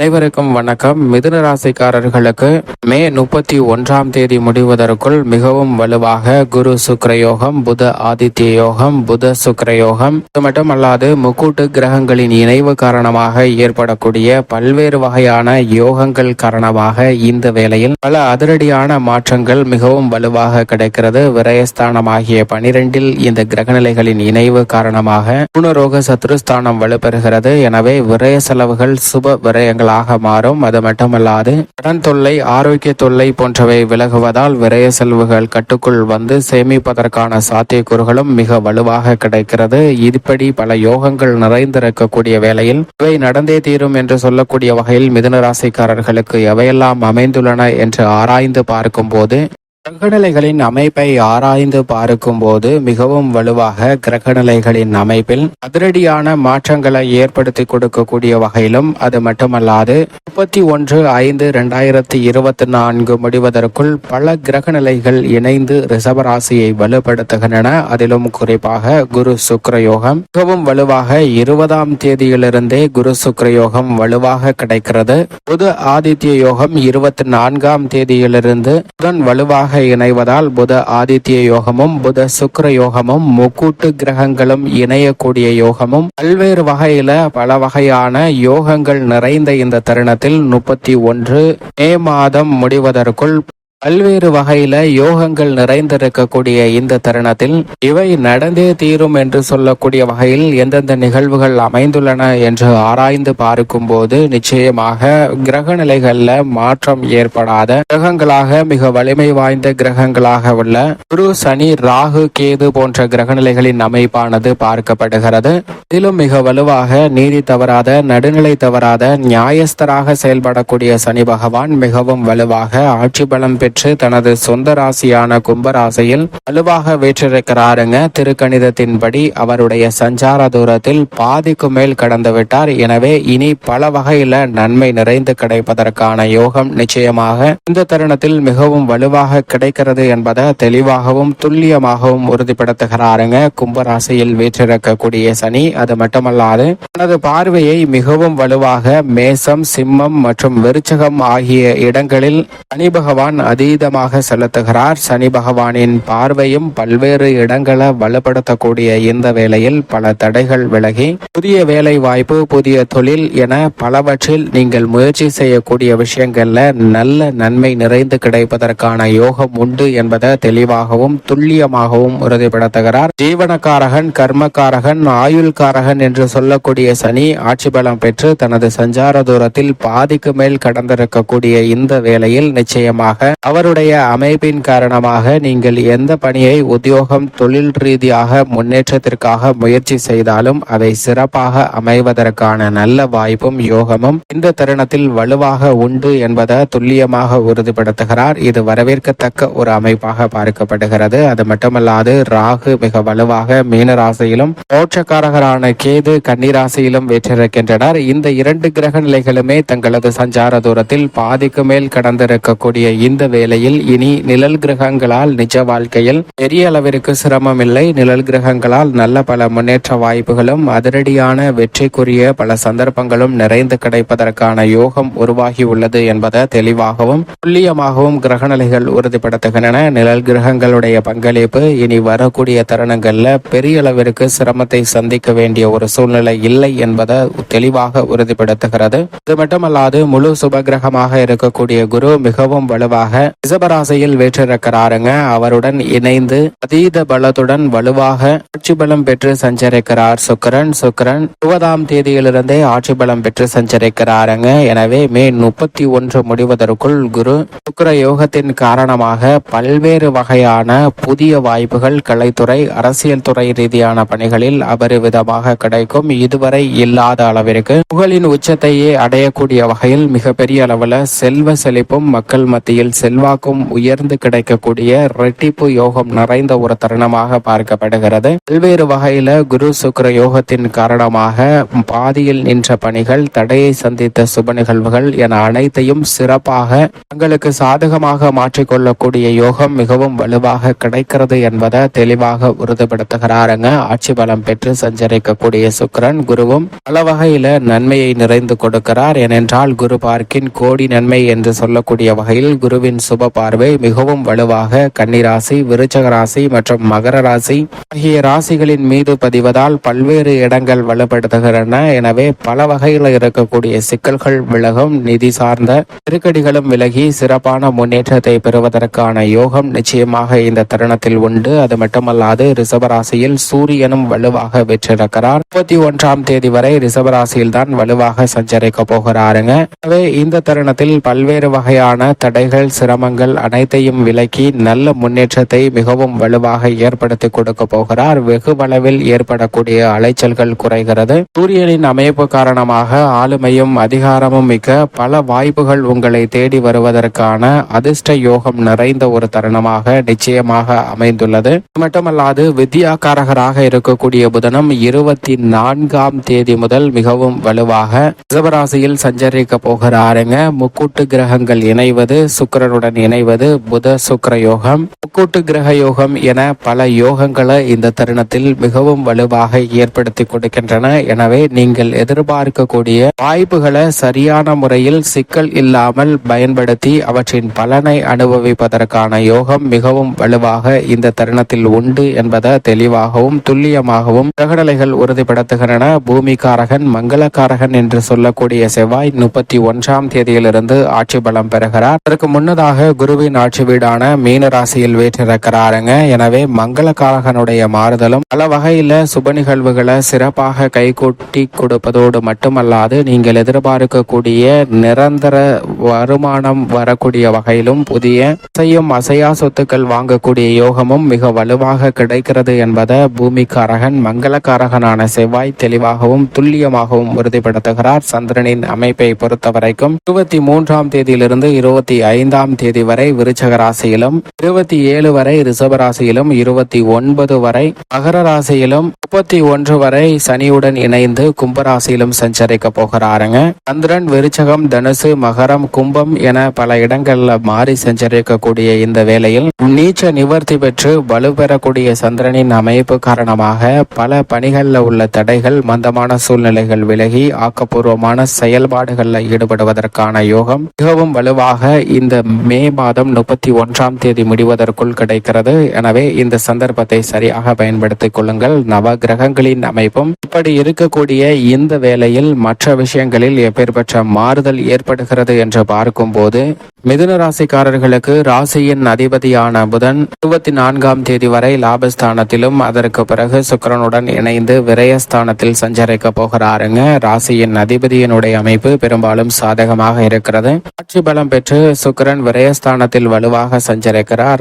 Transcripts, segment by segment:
அனைவருக்கும் வணக்கம். மிதுன ராசிக்காரர்களுக்கு மே முப்பத்தி ஒன்றாம் தேதி முடிவதற்குள் மிகவும் வலுவாக குரு சுக்கரயோகம் புத ஆதித்ய யோகம் புத சுக்கரயோகம் இது மட்டுமல்லாது முக்கூட்டு கிரகங்களின் இணைவு காரணமாக ஏற்படக்கூடிய பல்வேறு வகையான யோகங்கள் காரணமாக இந்த வேளையில் பல அதிரடியான மாற்றங்கள் மிகவும் வலுவாக கிடைக்கிறது. விரயஸ்தானமாகிய பனிரெண்டில் இந்த கிரகநிலைகளின் இணைவு காரணமாக குணரோக சத்ருஸ்தானம் வலுப்பெறுகிறது. எனவே விரய செலவுகள் சுப விரயங்கள் விரயங்களாக மாறும். அது மட்டுமல்லாது கடன் தொல்லை ஆரோக்கிய தொல்லை போன்றவை விலகுவதால் விரய செலவுகள் கட்டுக்குள் வந்து சேமிப்பதற்கான சாத்தியக்கூறுகளும் மிக வலுவாக கிடைக்கிறது. இப்படி பல யோகங்கள் நிறைந்திருக்கக்கூடிய வேளையில் இவை நடந்தே தீரும் என்று சொல்லக்கூடிய வகையில் மிதுன ராசிக்காரர்களுக்கு எவையெல்லாம் அமைந்துள்ளன என்று ஆராய்ந்து பார்க்கும்போது கிரகநிலைகளின் அமைப்பை ஆராய்ந்து பார்க்கும்போது மிகவும் வலுவாக கிரகநிலைகளின் அமைப்பில் அதிரடியான மாற்றங்களை ஏற்படுத்தி கொடுக்கக்கூடிய வகையிலும் அது மட்டுமல்லாது முப்பத்தி ஒன்று ஐந்து இரண்டாயிரத்தி இருபத்தி நான்கு முடிவதற்குள் பல கிரகநிலைகள் இணைந்து ரிசவராசியை வலுப்படுத்துகின்றன. அதிலும் குறிப்பாக குரு சுக்ரயோகம் மிகவும் வலுவாக இருபதாம் தேதியிலிருந்தே குரு சுக்ரயோகம் வலுவாக கிடைக்கிறது. புது ஆதித்ய யோகம் இருபத்தி நான்காம் தேதியிலிருந்து புதன் வலுவாக இணைவதால் புத ஆதித்ய யோகமும் புத சுக்கர யோகமும் முக்கூட்டு கிரகங்களும் இணையக்கூடிய யோகமும் பல்வேறு வகையில பல வகையான யோகங்கள் நிறைந்த இந்த தருணத்தில் முப்பத்தி ஒன்று மே மாதம் முடிவதற்குள் பல்வேறு வகையில யோகங்கள் நிறைந்திருக்கக்கூடிய இந்த தருணத்தில் இவை நடந்தே தீரும் என்று சொல்லக்கூடிய வகையில் எந்தெந்த நிகழ்வுகள் அமைந்துள்ளன என்று ஆராய்ந்து பார்க்கும்போது நிச்சயமாக கிரக நிலைகள்ல மாற்றம் ஏற்படாத கிரகங்களாக மிக வலிமை வாய்ந்த கிரகங்களாக உள்ள குரு சனி ராகு கேது போன்ற கிரகநிலைகளின் அமைப்பானது பார்க்கப்படுகிறது. இதிலும் மிக வலுவாக நீதி தவறாத நடுநிலை தவறாத நியாயஸ்தராக செயல்படக்கூடிய சனி பகவான் மிகவும் வலுவாக ஆட்சி பலம் பெற்று பெற்று தனது சொந்த ராசியான கும்பராசியில் வலுவாக வீற்றிருக்கிறாருங்க. திருக்கணிதத்தின்படி அவருடைய சஞ்சார தூரத்தில் பாதிக்கு மேல் கடந்து விட்டார். எனவே இனி பல வகையில நன்மை நிறைந்து கிடைப்பதற்கான யோகம் நிச்சயமாக இந்த தருணத்தில் மிகவும் வலுவாக கிடைக்கிறது என்பதை தெளிவாகவும் துல்லியமாகவும் உறுதிப்படுத்துகிறாருங்க. கும்பராசியில் வீற்றிருக்கக்கூடிய சனி அது மட்டுமல்லாது தனது பார்வையை மிகவும் வலுவாக மேசம் சிம்மம் மற்றும் விருச்சகம் ஆகிய இடங்களில் சனி பகவான் அதீதமாக செலுத்துகிறார். சனி பகவானின் பார்வையும் பல்வேறு இடங்களை வலுப்படுத்தக்கூடிய இந்த வேளையில் பல தடைகள் விலகி புதிய வேலை வாய்ப்பு புதிய தொழில் என பலவற்றில் நீங்கள் முயற்சி செய்யக்கூடிய விஷயங்கள்ல நல்ல நன்மை நிறைந்து கிடைப்பதற்கான யோகம் உண்டு என்பதை தெளிவாகவும் துல்லியமாகவும் உறுதிப்படுத்துகிறார். ஜீவனக்காரகன் கர்மக்காரகன் ஆயுள்காரகன் என்று சொல்லக்கூடிய சனி ஆட்சி பலம் பெற்று தனது சஞ்சார தூரத்தில் பாதிக்கு மேல் கடந்திருக்கக்கூடிய இந்த வேளையில் நிச்சயமாக அவருடைய அமைப்பின் காரணமாக நீங்கள் எந்த பணியை உத்தியோகம் தொழில் ரீதியாக முன்னேற்றத்திற்காக முயற்சி செய்தாலும் அதை சிறப்பாக அமைவதற்கான நல்ல வாய்ப்பும் யோகமும் இந்த தருணத்தில் வலுவாக உண்டு என்பதை துல்லியமாக உறுதிப்படுத்துகிறார். இது வரவேற்கத்தக்க ஒரு அமைப்பாக பார்க்கப்படுகிறது. அது மட்டுமல்லாது ராகு மிக வலுவாக மீன ராசியிலும் மோட்சக்காரகரான கேது கன்னிராசியிலும் வெற்றிருக்கின்றனர். இந்த இரண்டு கிரக நிலைகளுமே தங்களது சஞ்சார தூரத்தில் பாதிக்கு மேல் கடந்திருக்கக்கூடிய இந்த வேளையில் இனி நிழல் கிரகங்களால் நிஜ வாழ்க்கையில் பெரிய அளவிற்கு சிரமம் இல்லை நிழல் கிரகங்களால் நல்ல பல முன்னேற்ற வாய்ப்புகளும் அதிரடியான வெற்றிக்குரிய பல சந்தர்ப்பங்களும் நிறைந்து கிடைப்பதற்கான யோகம் உருவாகி உள்ளது என்பதை தெளிவாகவும் துல்லியமாகவும் கிரகநிலைகள் உறுதிப்படுத்துகின்றன. நிழல் கிரகங்களுடைய பங்களிப்பு இனி வரக்கூடிய தருணங்கள்ல பெரிய அளவிற்கு சிரமத்தை சந்திக்க வேண்டிய ஒரு சூழ்நிலை இல்லை என்பதை தெளிவாக உறுதிப்படுத்துகிறது. இது மட்டுமல்லாது முழு சுபகிரகமாக இருக்கக்கூடிய குரு மிகவும் வலுவாக ரிஷபராசியில் வீற்றிருக்கிறாருங்க. அவருடன் இணைந்து அதீத பலத்துடன் வலுவாக ஆட்சி பலம் பெற்று சஞ்சரிக்கிறார் சுக்கரன். சுக்கரன் இருபதாம் தேதியிலிருந்தே ஆட்சி பலம் பெற்று சஞ்சரிக்கிறாருங்க. எனவே மே முப்பத்தி ஒன்று முடிவதற்குள் குரு சுக்கர யோகத்தின் காரணமாக பல்வேறு வகையான புதிய வாய்ப்புகள் கலைத்துறை அரசியல் துறை ரீதியான பணிகளில் அபரிவிதமாக கிடைக்கும். இதுவரை இல்லாத அளவிற்கு புகழின் உச்சத்தையே அடையக்கூடிய வகையில் மிகப்பெரிய அளவில் செல்வ செழிப்பும் மக்கள் மத்தியில் செல்வ செல்வாக்கும் உயர்ந்து கிடைக்கக்கூடிய ரெட்டிப்பு யோகம் நிறைந்த ஒரு தருணமாக பார்க்கப்படுகிறது. பல்வேறு வகையில குரு சுக்கிர யோகத்தின் காரணமாக பாதியில் நின்ற பணிகள் தடையை சந்தித்த சுப நிகழ்வுகள் என அனைத்தையும் சிறப்பாக தங்களுக்கு சாதகமாக மாற்றிக்கொள்ளக்கூடிய யோகம் மிகவும் வலுவாக கிடைக்கிறது என்பதை தெளிவாக உறுதிப்படுத்துகிறாருங்க. ஆட்சி பலம் பெற்று சஞ்சரிக்கக்கூடிய சுக்கரன் குருவும் பல வகையில நன்மையை நிறைந்து கொடுக்கிறார். ஏனென்றால் குரு பார்க்கின் கோடி நன்மை என்று சொல்லக்கூடிய வகையில் குருவின் சுப பார்வை மிகவும் வலுவாக கன்னிராசி விருச்சக ராசி மற்றும் மகர ராசி ஆகிய ராசிகளின் மீது பதிவதால் பல்வேறு இடங்கள் வலுப்படுத்துகின்றன. எனவே பல வகையில் இருக்கக்கூடிய சிக்கல்கள் விலகும். நிதி சார்ந்த நெருக்கடிகளும் விலகி சிறப்பான முன்னேற்றத்தை பெறுவதற்கான யோகம் நிச்சயமாக இந்த தருணத்தில் உண்டு. அது மட்டுமல்லாது ரிஷபராசியில் சூரியனும் வலுவாக வெற்றிருக்கிறார் முப்பத்தி ஒன்றாம் தேதி வரை ரிஷபராசியில் தான் வலுவாக சஞ்சரிக்க போகிறாருங்க. எனவே இந்த தருணத்தில் பல்வேறு வகையான தடைகள் சிரமங்கள் அனைத்தையும் விலக்கி நல்ல முன்னேற்றத்தை மிகவும் வலுவாக ஏற்படுத்தி கொடுக்க போகிறார். வெகு அளவில் ஏற்படக்கூடிய அலைச்சல்கள் குறைகிறது. சூரியனின் அமைப்பு காரணமாக ஆளுமையும் அதிகாரமும் மிக்க பல வாய்ப்புகள் உங்களை தேடி வருவதற்கான அதிர்ஷ்ட யோகம் நிறைந்த ஒரு தருணமாக நிச்சயமாக அமைந்துள்ளது. மட்டுமல்லாது வித்யாகாரகராக இருக்கக்கூடிய புதனம் இருபத்தி நான்காம் தேதி முதல் மிகவும் வலுவாக ரிஷபராசியில் சஞ்சரிக்க போகிறாருங்க. முக்கூட்டு கிரகங்கள் இணைவது சுக்கரனுடன் இணைவது புத சுக்கர யோகம். முக்கூட்டு கிரக யோகம் என பல யோகங்களை இந்த தருணத்தில் மிகவும் வலுவாக ஏற்படுத்தி கொடுக்கின்றன. எனவே நீங்கள் எதிர்பார்க்கக்கூடிய வாய்ப்புகளை சரியான முறையில் சிக்கல் இல்லாமல் பயன்படுத்தி அவற்றின் பலனை அனுபவிப்பதற்கான யோகம் மிகவும் வலுவாக இந்த தருணத்தில் உண்டு என்பதை தெளிவாகவும் துல்லியமாகவும் கிரகநிலைகள் உறுதிப்படுத்துகின்றன. பூமிகாரகன் மங்களக்காரகன் என்று சொல்லக்கூடிய செவ்வாய் முப்பத்தி ஒன்றாம் தேதியிலிருந்து ஆட்சி பலம் பெறுகிறார். அதற்கு முன்னதாக குருவின் ஆட்சி வீடான மீன ராசியில் வீற்றிருக்கிறாருங்க. எனவே மங்களகாரகனுடைய மாறுதலும் பல வகையில சுப நிகழ்வுகளை சிறப்பாக கைகூட்டி கொடுப்பதோடு மட்டுமல்லாது நீங்கள் எதிர்பார்க்கக்கூடிய நிரந்தர வருமானம் வரக்கூடிய வகையிலும் புதிய செய்யும் அசையா சொத்துக்கள் வாங்கக்கூடிய யோகமும் மிக வலுவாக கிடைக்கிறது என்பதை பூமிக்காரகன் மங்களக்காரகனான செவ்வாய் தெளிவாகவும் துல்லியமாகவும் உறுதிப்படுத்துகிறார். சந்திரனின் அமைப்பை பொறுத்தவரைக்கும் இருபத்தி மூன்றாம் தேதியிலிருந்து இருபத்தி ஐந்தாம் தேதி வரை விருச்சக ராசியிலும் இருபத்தி ஏழு வரை ரிஷப ராசியிலும் இருபத்தி ஒன்பது வரை மகர ராசியிலும் முப்பத்தி ஒன்று வரை சனியுடன் இணைந்து கும்பராசியிலும் சஞ்சரிக்க போகிறாருங்க. சந்திரன் விருச்சகம் தனுசு மகரம் கும்பம் என பல இடங்கள்ல மாறி சஞ்சரிக்கக்கூடிய இந்த வேளையில் நீச்ச நிவர்த்தி பெற்று வலுப்பெறக்கூடிய சந்திரனின் அமைப்பு காரணமாக பல பணிகள்ல உள்ள தடைகள் மந்தமான சூழ்நிலைகள் விலகி ஆக்கப்பூர்வமான செயல்பாடுகளில் ஈடுபடுவதற்கான யோகம் மிகவும் வலுவாக இந்த மே மாதம் முப்பத்தி ஒன்றாம் தேதி முடிவதற்குள் கிடைக்கிறது. எனவே இந்த சந்தர்ப்பத்தை சரியாக பயன்படுத்திக் கொள்ளுங்கள். நவ கிரகங்களின் அமைப்பும் இப்படி இருக்கக்கூடிய இந்த வேளையில் மற்ற விஷயங்களில் எப்பேற்பட்ட மாறுதல் ஏற்படுகிறது என்று பார்க்கும்போது மிதுன ராசிக்காரர்களுக்கு ராசியின் அதிபதியான புதன் இருபத்தி நான்காம் தேதி வரை லாபஸ்தானத்திலும் அதற்கு பிறகு சுக்கிரனுடன் இணைந்து விரயஸ்தானத்தில் சஞ்சரிக்க போகிறாருங்க. ராசியின் அதிபதியினுடைய அமைப்பு பெரும்பாலும் சாதகமாக இருக்கிறது. ஆட்சி பலம் பெற்று சுக்கிரன் விரயஸ்தானத்தில் வலுவாக சஞ்சரிக்கிறார்.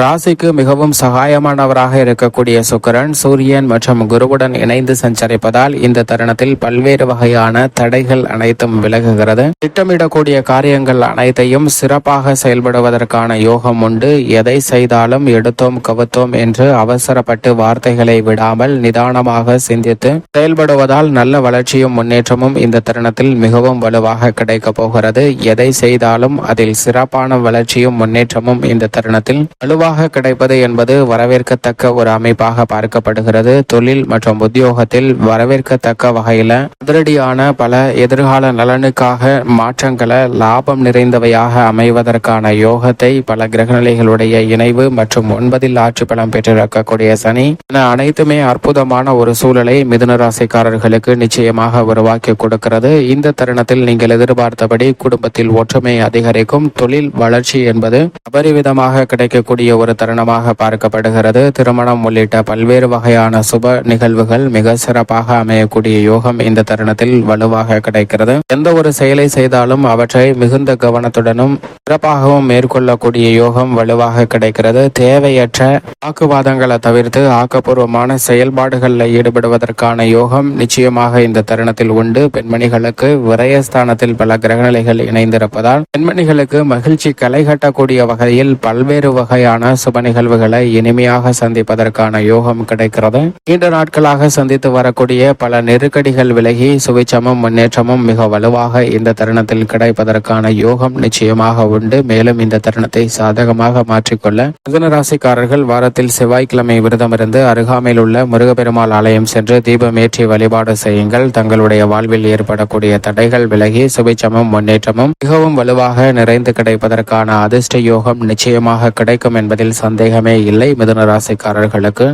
ராசிக்கு மிகவும் சகாயமானவராக இருக்கக்கூடிய சுக்கிரன் சூரியன் மற்றும் குருவுடன் இணைந்து சஞ்சரிப்பதால் இந்த தருணத்தில் பல்வேறு வகையான தடைகள் அனைத்தும் விலகுகிறது. திட்டமிடக்கூடிய காரியங்கள் அனைத்தையும் சிறப்பாக செயல்படுவதற்கான யோகம் உண்டு. எதை செய்தாலும் எடுத்தோம் கவுத்தோம் என்று அவசரப்பட்டு வார்த்தைகளை விடாமல் நிதானமாக சிந்தித்து செயல்படுவதால் நல்ல வளர்ச்சியும் முன்னேற்றமும் இந்த தருணத்தில் மிகவும் வலுவாக கிடைக்கப் போகிறது. எதை செய்தாலும் அதில் சிறப்பான வளர்ச்சியும் முன்னேற்றமும் இந்த தருணத்தில் வலுவாக கிடைப்பது என்பது வரவேற்கத்தக்க ஒரு அமைப்பாக பார்க்கப்படுகிறது. தொழில் மற்றும் உத்தியோகத்தில் வரவேற்கத்தக்க வகையில் அதிரடியான பல எதிர்கால நலனுக்காக மாற்றங்களை லாபம் நிறைந்தவையாக அமைவதற்கான யோகத்தை பல கிரகநிலைகளுடைய இணைவு மற்றும் ஒன்பதில் ஆட்சி பலம் பெற்றிருக்கக்கூடிய சனி என அனைத்துமே அற்புதமான ஒரு சூழலை மிதுன ராசிக்காரர்களுக்கு நிச்சயமாக உருவாக்கி கொடுக்கிறது. இந்த தருணத்தில் நீங்கள் எதிர்பார்த்தபடி குடும்பத்தில் ஒற்றுமை அதிகரிக்கும். தொழில் வளர்ச்சி என்பது அபரிவிதமாக கிடைக்கக்கூடிய ஒரு தருணமாக பார்க்கப்படுகிறது. திருமணம் உள்ளிட்ட பல்வேறு வகையான சுப நிகழ்வுகள் மிக சிறப்பாக அமையக்கூடிய யோகம் இந்த தருணத்தில் வலுவாக கிடைக்கிறது. எந்த ஒரு செயலை செய்தாலும் அவற்றை மிகுந்த கவனத்துடனும் சிறப்பாகவும் மேற்கொள்ளக்கூடிய யோகம் வலுவாக கிடைக்கிறது. தேவையற்ற வாக்குவாதங்களை தவிர்த்து ஆக்கப்பூர்வமான செயல்பாடுகளில் ஈடுபடுவதற்கான யோகம் நிச்சயமாக இந்த தருணத்தில் உண்டு. பெண்மணிகளுக்கு விரயஸ்தானத்தில் பல கிரகநிலைகள் இணைந்திருப்பதால் பெண்மணிகளுக்கு மகிழ்ச்சி களை கட்டக்கூடிய வகையில் பல்வேறு வகையான சுப நிகழ்வுகளை இனிமையாக சந்திப்பதற்கான யோகம் கிடைக்கிறது. நீண்ட நாட்களாக சந்தித்து வரக்கூடிய பல நெருக்கடிகள் விலகி சுவிச்சமும் முன்னேற்றமும் மிக வலுவாக இந்த தருணத்தில் கிடைப்பதற்கான யோகம் நிச்சயமாக உண்டு. மேலும் இந்த தருணத்தை சாதகமாக மாற்றிக்கொள்ள மிதன ராசிக்காரர்கள் வாரத்தில் செவ்வாய்க்கிழமை விரதமிருந்து அருகாமையில் உள்ள முருகப்பெருமாள் ஆலயம் சென்று தீபம் ஏற்றி வழிபாடு செய்யுங்கள். தங்களுடைய வாழ்வில் ஏற்படக்கூடிய தடைகள் விலகி சுபிச்சமும் முன்னேற்றமும் மிகவும் வலுவாக நிறைந்து கிடைப்பதற்கான அதிர்ஷ்ட யோகம் நிச்சயமாக கிடைக்கும் என்பது என்பதில் சந்தேகமே இல்லை. மிதுன ராசிக்காரர்களுக்கு